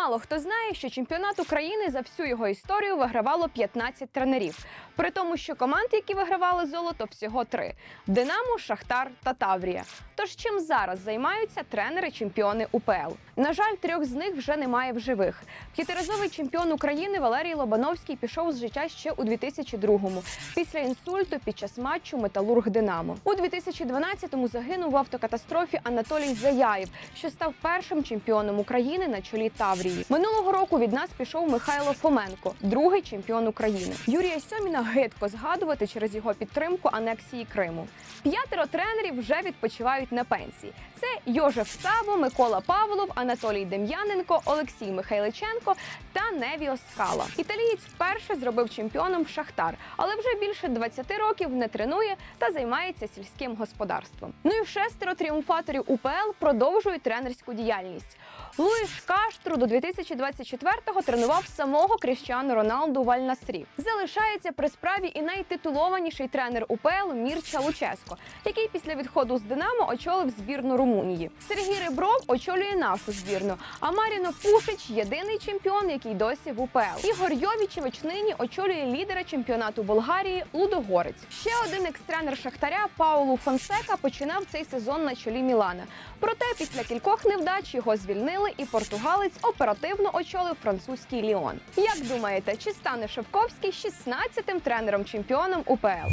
Мало хто знає, що чемпіонат України за всю його історію вигравало 15 тренерів. При тому, що команд, які вигравали золото, всього три: Динамо, Шахтар та Таврія. Тож чим зараз займаються тренери-чемпіони УПЛ? На жаль, трьох з них вже немає в живих. П'ятиразовий чемпіон України Валерій Лобановський пішов з життя ще у 2002-му після інсульту під час матчу Металург Динамо. У 2012-му загинув в автокатастрофі Анатолій Заяєв, що став першим чемпіоном України на чолі Таврії. Минулого року від нас пішов Михайло Фоменко, другий чемпіон України. Юрія Сьоміна гидко згадувати через його підтримку анексії Криму. П'ятеро тренерів вже відпочивають на пенсії. Це Йожеф Саво, Микола Павлов, Анатолій Дем'яненко, Олексій Михайличенко та Невіо Скала. Італієць вперше зробив чемпіоном Шахтар, але вже більше 20 років не тренує та займається сільським господарством. Ну і шестеро тріумфаторів УПЛ продовжують тренерську діяльність. Луїш Каштру до 2024-го тренував самого Кріщану Роналду в Аль-Насрі. Залишається при справі і найтитулованіший тренер УПЛ Мірча Луческо, який після відходу з Динамо очолив збірну Румунії. Сергій Ребров очолює нашу збірну. А Маріно Пушич єдиний чемпіон, який досі в УПЛ. Ігор Йовічевич нині очолює лідера чемпіонату Болгарії Лудогорець. Ще один екс-тренер Шахтаря Паулу Фонсека починав цей сезон на чолі Мілана. Проте після кількох невдач його звільнили, і португалець оперативно очолив французький Ліон. Як думаєте, чи стане Шевковський 16-тим тренером чемпіоном УПЛ?